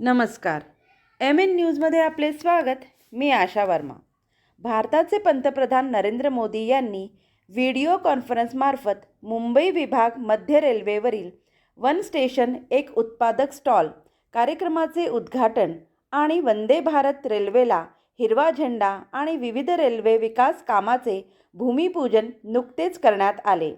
नमस्कार. M N न्यूजमध्ये आपले स्वागत. मी आशा वर्मा. भारताचे पंतप्रधान नरेंद्र मोदी यांनी व्हिडिओ कॉन्फरन्समार्फत मुंबई विभाग मध्य रेल्वेवरील वन स्टेशन एक उत्पादक स्टॉल कार्यक्रमाचे उद्घाटन आणि वंदे भारत रेल्वेला हिरवा झेंडा आणि विविध रेल्वे विकास कामाचे भूमिपूजन नुकतेच करण्यात आले.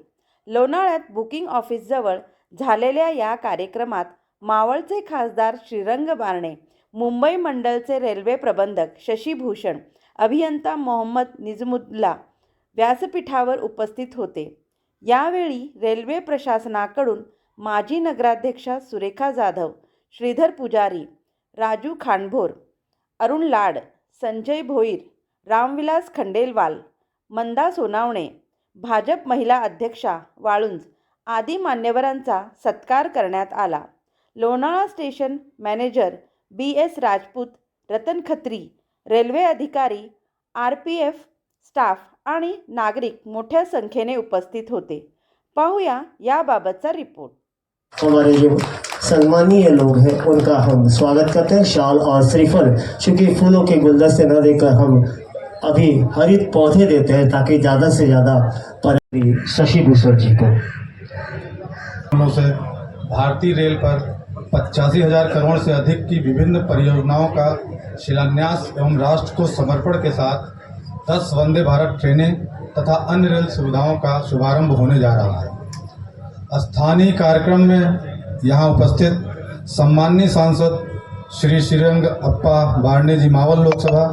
लोणाळ्यात बुकिंग ऑफिसजवळ झालेल्या या कार्यक्रमात मावळचे खासदार श्रीरंग बारणे मुंबई मंडलचे रेल्वे प्रबंधक शशीभूषण अभियंता मोहम्मद निजमुद्ला व्यासपीठावर उपस्थित होते. यावेळी रेल्वे प्रशासनाकडून माजी नगराध्यक्षा सुरेखा जाधव श्रीधर पुजारी राजू खांडभोर अरुण लाड संजय भोईर रामविलास खंडेलवाल मंदा सोनावणे भाजप महिला अध्यक्षा वाळुंज आदी मान्यवरांचा सत्कार करण्यात आला. Lonala station manager B S Rajput Ratan Khatri railway अधिकारी आर पी एफ़ स्टाफ आणि नागरिक मोठ्या संख्येने उपस्थित होते. पाहूया याबाबतचा रिपोर्ट. हमारे जो सम्मानीय लोग हैं उनका हम स्वागत करते हैं। शाल और श्रीफल चूँकि फूलों के गुलदस्ते न देकर हम अभी हरित पौधे देते हैं ताकि ज़्यादा से ज़्यादा पर शशि भूषण जी को। भारतीय रेल पर पचासी हज़ार करोड़ से अधिक की विभिन्न परियोजनाओं का शिलान्यास एवं राष्ट्र को समर्पण के साथ 10 वंदे भारत ट्रेनें तथा अन्य रेल सुविधाओं का शुभारंभ होने जा रहा है। स्थानीय कार्यक्रम में यहाँ उपस्थित सम्माननीय सांसद श्री श्रीरंग अप्पा बारने जी मावल लोकसभा,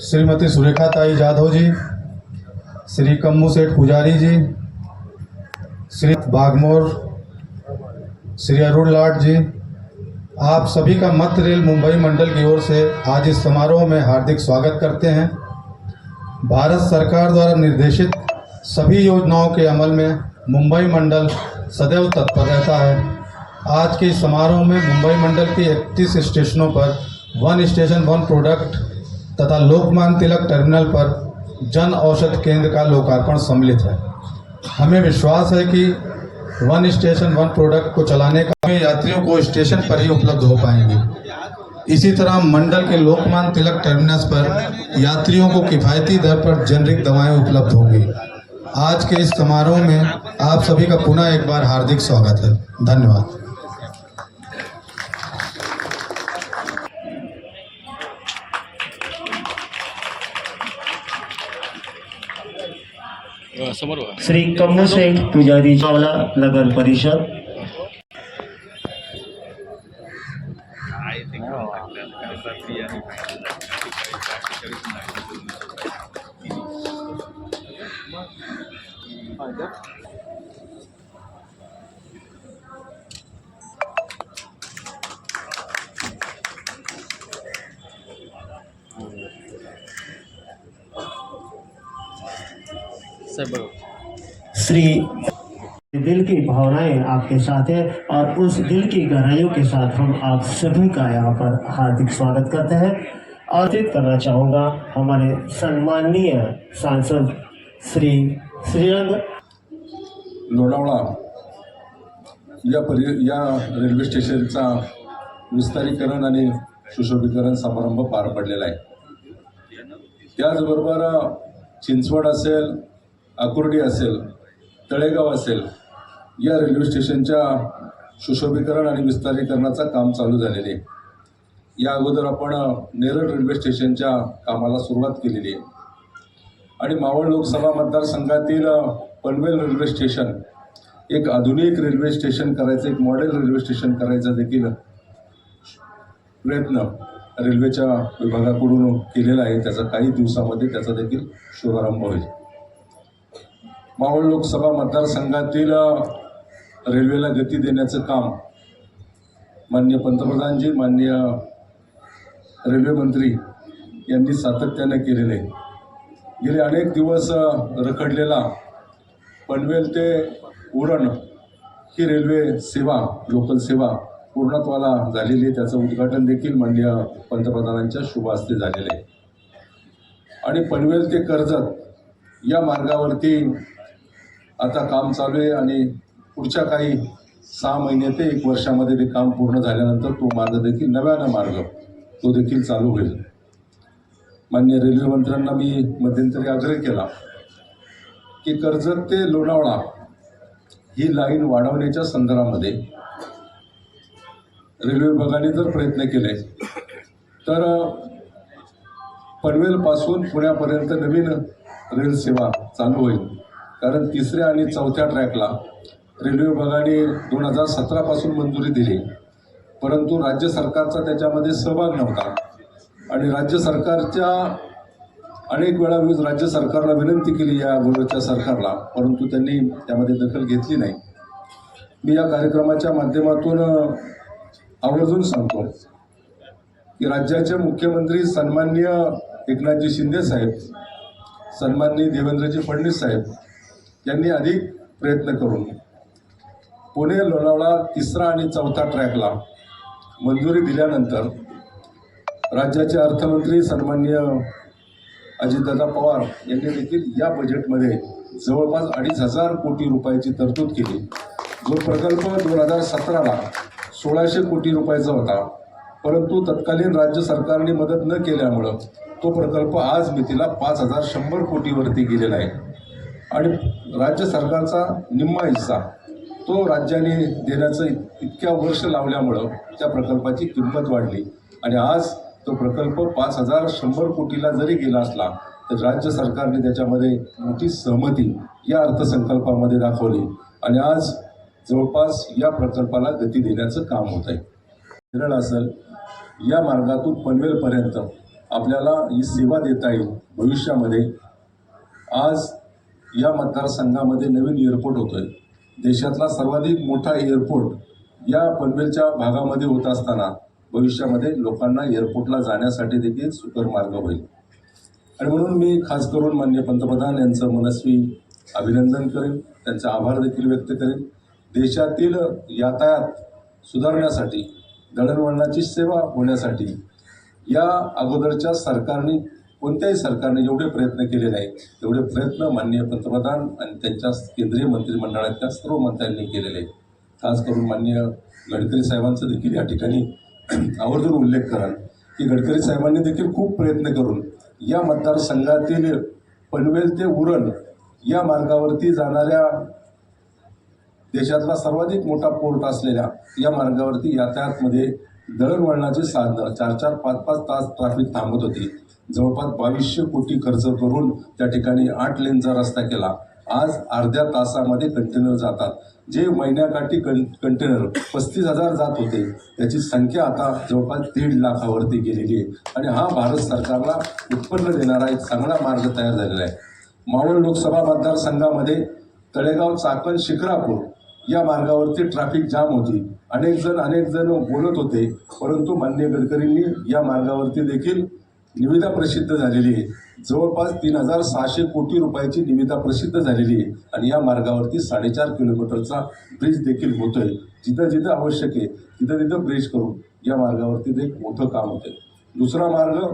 श्रीमती सुरेखा ताई जाधव जी, श्री कम्मू सेठ पुजारी जी, श्री बागमोर श्री अरुण लाड जी, आप सभी का मध्य रेल मुंबई मंडल की ओर से आज इस समारोह में हार्दिक स्वागत करते हैं। भारत सरकार द्वारा निर्देशित सभी योजनाओं के अमल में मुंबई मंडल सदैव तत्पर रहता है। आज के इस समारोह में मुंबई मंडल के 31 स्टेशनों पर वन स्टेशन, वन प्रोडक्ट तथा लोकमान तिलक टर्मिनल पर जन औषध केंद्र का लोकार्पण सम्मिलित है। हमें विश्वास है कि वन स्टेशन, वन प्रोडक्ट को चलाने का यात्रियों को स्टेशन पर ही उपलब्ध हो पाएँगे। इसी तरह मंडल के लोकमान तिलक टर्मिनस पर यात्रियों को किफ़ायती दर पर जेनरिक दवाएँ उपलब्ध होंगी। आज के इस समारोह में आप सभी का पुनः एक बार हार्दिक स्वागत है। धन्यवाद। श्री कम्मू शेख पुजारी चावला नगर परिषद. श्री दिल की भावनाएं आपके साथ है और उस दिल की गहराइयों के साथ हम आप सभी का यहाँ पर हार्दिक स्वागत करते हैं। और चित करना चाहूँगा हमारे सम्माननीय सांसद श्री श्रीरंग। लोणावळा या परि या रेल्वे स्टेशनचा विस्तारीकरण आणि सुशोभीकरण समारंभ पार पडलेला आहे. त्याचबरोबर चिंचवड असेल आकुर्डी असेल तळेगाव असेल या रेल्वे स्टेशनच्या सुशोभीकरण आणि विस्तारीकरणाचं काम चालू झालेले आहे. या अगोदर आपण नेरळ रेल्वे स्टेशनच्या कामाला सुरुवात केलेली आहे. आणि मावळ लोकसभा मतदारसंघातील पनवेल रेल्वे स्टेशन एक आधुनिक रेल्वे स्टेशन करायचं एक मॉडेल रेल्वे स्टेशन करायचा देखील प्रयत्न रेल्वेच्या विभागाकडून केलेला आहे. त्याचा काही दिवसामध्ये त्याचा देखील शुभारंभ होईल. मावळ लोकसभा मतदारसंघातील रेल्वेला गती देण्याचं काम माननीय पंतप्रधानजी माननीय रेल्वे मंत्री यांनी सातत्यानं केलेलं आहे. गेले अनेक दिवस रखडलेला पनवेल ते उरण ही रेल्वे सेवा लोकल सेवा पूर्णत्वाला झालेली आहे. त्याचं उद्घाटन देखील माननीय पंतप्रधानांच्या शुभ हस्ते झालेलं आहे. आणि पनवेल ते कर्जत या मार्गावरती आता काम चालू आहे आणि पुढच्या काही सहा महिने ते एक वर्षामध्ये ते काम पूर्ण झाल्यानंतर तो मार्ग देखील नव्यानं मार्ग तो देखील चालू होईल. मान्य रेल्वे मंत्र्यांना मी मध्यंतरी आग्रह केला की कर्जत ते लोणावळा ही लाईन वाढवण्याच्या संदर्भामध्ये रेल्वे विभागाने जर प्रयत्न केले तर पनवेलपासून पुण्यापर्यंत नवीन रेल सेवा चालू होईल. कारण तिसऱ्या आणि चौथ्या ट्रॅकला रेल्वे विभागाने दोन हजार सतरापासून मंजुरी दिली. परंतु राज्य सरकारचा त्याच्यामध्ये सहभाग नव्हता. आणि राज्य सरकारच्या अनेक वेळा मी राज्य सरकारला विनंती केली या अगोदरच्या सरकारला परंतु त्यांनी त्यामध्ये दखल घेतली नाही. मी या कार्यक्रमाच्या माध्यमातून आवर्जून सांगतो की राज्याचे मुख्यमंत्री सन्माननीय एकनाथजी शिंदे साहेब सन्माननीय देवेंद्रजी फडणवीस साहेब यांनी अधिक प्रयत्न करून पुणे लोणावळा तिसरा आणि चौथा ट्रॅकला मंजुरी दिल्यानंतर राज्याचे अर्थमंत्री सन्मान्य अजितदादा पवार यांनी देखील या बजेटमध्ये जवळपास अडीच हजार कोटी रुपयाची तरतूद केली. जो प्रकल्प दोन हजार सतराला सोळाशे कोटी रुपयाचा होता परंतु तत्कालीन राज्य सरकारने मदत न केल्यामुळं तो प्रकल्प आज मितीला पाच हजार शंभर कोटीवरती गेलेला आहे. आणि राज्य सरकारचा निम्मा हिस्सा तो राज्याने देण्याचं इतक्या वर्ष लावल्यामुळं त्या प्रकल्पाची किंमत वाढली. आणि आज तो प्रकल्प पाच हजार शंभर कोटीला जरी गेला असला तर राज्य सरकारने त्याच्यामध्ये मोठी सहमती या अर्थसंकल्पामध्ये दाखवली. आणि आज जवळपास या प्रकल्पाला गती देण्याचं काम होत आहे. केरळ असेल या मार्गातून पनवेलपर्यंत आपल्याला ही सेवा देता येईल भविष्यामध्ये. आज या मतदारसंघामध्ये नवीन एअरपोर्ट होतोय. देशातला सर्वाधिक मोठा एअरपोर्ट या पनवेलच्या भागामध्ये होत असताना भविष्यामध्ये लोकांना एअरपोर्टला जाण्यासाठी देखील सुकर मार्ग होईल. आणि म्हणून मी खास करून मान्य पंतप्रधान यांचं मनस्वी अभिनंदन करेन. त्यांचा आभार देखील व्यक्त करेन. देशातील यातायात सुधारण्यासाठी दळणवळणाची सेवा होण्यासाठी या अगोदरच्या सरकारने कोणत्याही सरकारने जेवढे प्रयत्न केले नाही तेवढे प्रयत्न माननीय पंतप्रधान आणि त्यांच्या केंद्रीय मंत्रिमंडळातल्या सर्व मंत्र्यांनी केलेले आहेत. खास करून माननीय गडकरी साहेबांचं देखील या ठिकाणी आवर्जून उल्लेख कराल की गडकरी साहेबांनी देखील खूप प्रयत्न करून या मतदारसंघातील पनवेल ते उरण या मार्गावरती जाणाऱ्या देशातला सर्वाधिक मोठा पोर्ट असलेल्या या मार्गावरती यातायातमध्ये दळणवळणाचे साधनं चार चार पाच पाच तास ट्रॅफिक थांबत होती. जवळपास बावीसशे कोटी खर्च करून त्या ठिकाणी आठ लेनचा रस्ता केला. आज अर्ध्या तासामध्ये कंटेनर जातात. जे महिन्याकाठी कं कंटेनर पस्तीस हजार जात होते त्याची संख्या आता जवळपास दीड लाखावरती गेलेली आहे. आणि हा भारत सरकारला उत्पन्न देणारा एक चांगला मार्ग तयार झालेला आहे. मावळ लोकसभा मतदारसंघामध्ये तळेगाव चाकण शिखरापूर या मार्गावरती ट्रॅफिक जाम होती. अनेक जण अनेक जण बोलत होते परंतु मान्य गडकरींनी या मार्गावरती देखील निविदा प्रसिद्ध झालेली आहे. जवळपास तीन हजार सहाशे कोटी रुपयाची निविदा प्रसिद्ध झालेली आहे आणि या मार्गावरती साडेचार किलोमीटरचा ब्रिज देखील होतोय. जिथं जिथं आवश्यक आहे तिथं तिथं ब्रिज करून या मार्गावरती ते एक मोठं काम होतंय. दुसरा मार्ग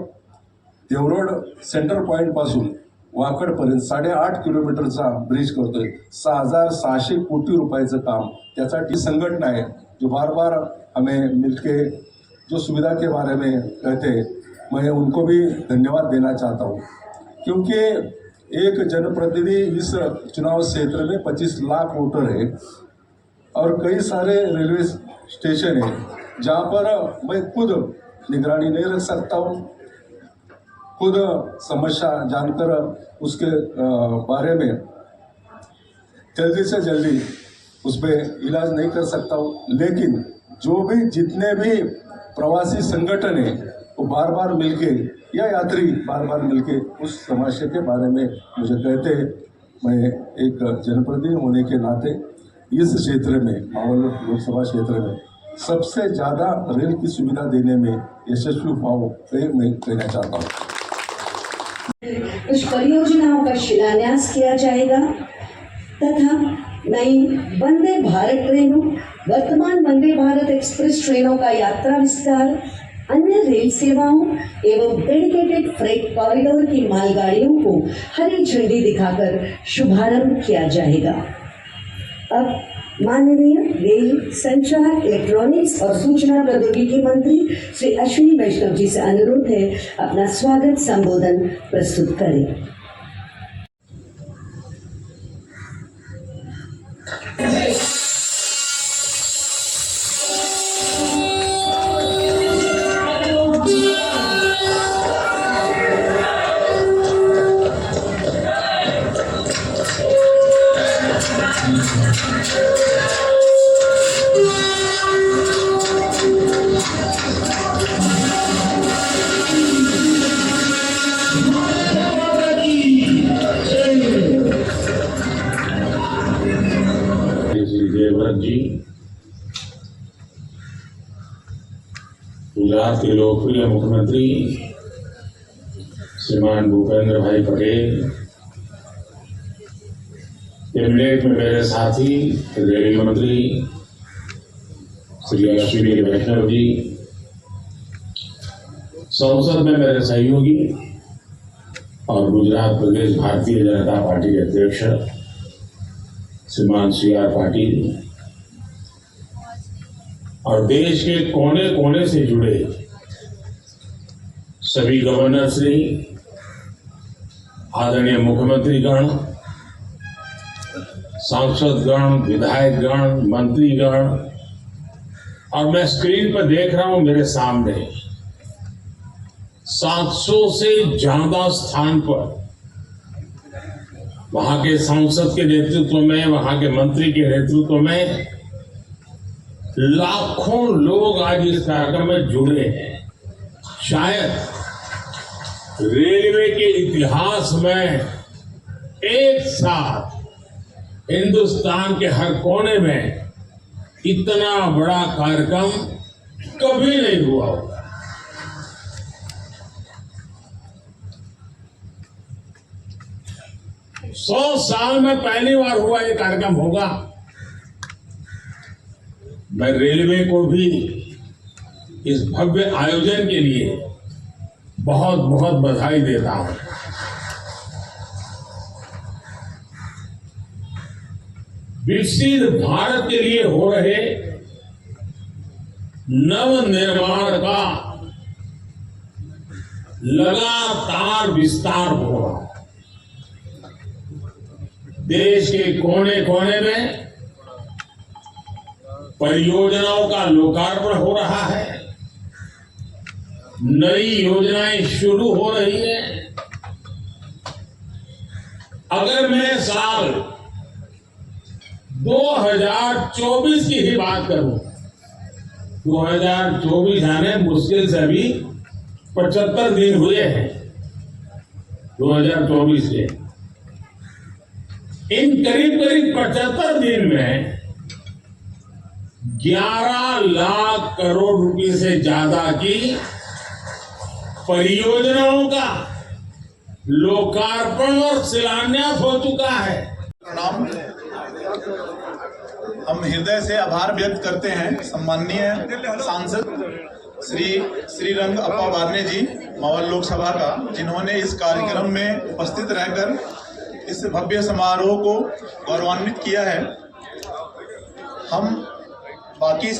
देवरोड सेंटर पॉईंटपासून वाकडपर्यंत साडेआठ किलोमीटरचा ब्रिज करतोय. सहा हजार सहाशे कोटी रुपयाचं काम. त्यासाठी संघटना है जो बार बार हमें मिलके जो सुविधा के बारे में कहते हैं मैं उनको भी धन्यवाद देना चाहता हूँ। क्योंकि एक जनप्रतिनिधि इस चुनाव क्षेत्र में 25 लाख वोटर है और कई सारे रेलवे स्टेशन है जहाँ पर मैं खुद निगरानी नहीं रख सकता हूँ। खुद समस्या जानकर उसके बारे में जल्दी से जल्दी उस पर इलाज नहीं कर सकता हूँ। लेकिन जो भी जितने भी प्रवासी संगठन है, वो बार बार मिलके, या यात्री बार बार मिलके उस समस्या के बारे में मुझे कहते हैं। मैं एक जनप्रतिनिधि होने के नाते। इस क्षेत्र में, माहौल लोकसभा क्षेत्र में सबसे ज़्यादा रेल की सुविधा देने में यशस्वी हुआ हूँ मैं कहना चाहता हूँ। कुछ परियोजनाओं का शिलान्यास किया जाएगा तथा नई वंदे भारत ट्रेनों वर्तमान वंदे भारत एक्सप्रेस ट्रेनों का यात्रा विस्तार अन्य रेल सेवाओं एवं डेडिकेटेड फ्रेट कॉरिडोर की मालगाड़ियों को हरी झंडी दिखाकर शुभारंभ किया जाएगा। अब माननीय रेल संचार इलेक्ट्रॉनिक्स और सूचना प्रौद्योगिकी मंत्री श्री अश्विनी वैष्णव जी से अनुरोध है अपना स्वागत संबोधन प्रस्तुत करें। श्री जयव्रत जी, गुजरात के लोकप्रिय मुख्यमंत्री श्रीमान भूपेंद्र भाई पटेल, कैबिनेट में मेरे साथी रेल मंत्री श्री अश्विनी वैष्णव जी संसद में मेरे सहयोगी और गुजरात प्रदेश भारतीय जनता पार्टी के अध्यक्ष श्रीमान सी आर पाटिल और देश के कोने कोने से जुड़े सभी गवर्नर श्री, आदरणीय मुख्यमंत्री गण, सांसद गण, विधायक गण मंत्रीगण और मैं स्क्रीन पर देख रहा हूँ मेरे सामने। 700 से ज़्यादा स्थान पर वहाँ के सांसद के नेतृत्व में, वहाँ के मंत्री के नेतृत्व में लाखों लोग आज इस कार्यक्रम में जुड़े हैं। शायद रेलवे के इतिहास में एक साथ हिंदुस्तान के हर कोने में इतना बड़ा कार्यक्रम कभी नहीं हुआ होगा। सौ साल में पहली बार हुआ ये कार्यक्रम होगा। मैं रेलवे को भी इस भव्य आयोजन के लिए बहुत बहुत बधाई देता हूँ। विकसित भारत के लिए हो रहे नव निर्माण का लगातार विस्तार हो रहा है। देश के कोने कोने में परियोजनाओं का लोकार्पण हो रहा है। नई योजनाएँ शुरू हो रही हैं। अगर मैं साल 2024 की ही बात करूँ। 2024 आने मुश्किल से अभी 75 दिन हुए हैं। 2024 के। इन करीब करीब पचहत्तर दिन में 11 लाख करोड़ रुपए से ज़्यादा की परियोजनाओं का लोकार्पण और शिलान्यास हो चुका है। हम हृदय से आभार व्यक्त करते हैं, सम्माननीय सांसद श्री श्री रंग अप्पा बारने जी, मावल लोकसभा का, जिन्होंने इस कार्यक्रम में उपस्थित रहकर इस भव्य समारोह को गौरवान्वित किया है। हम बाकी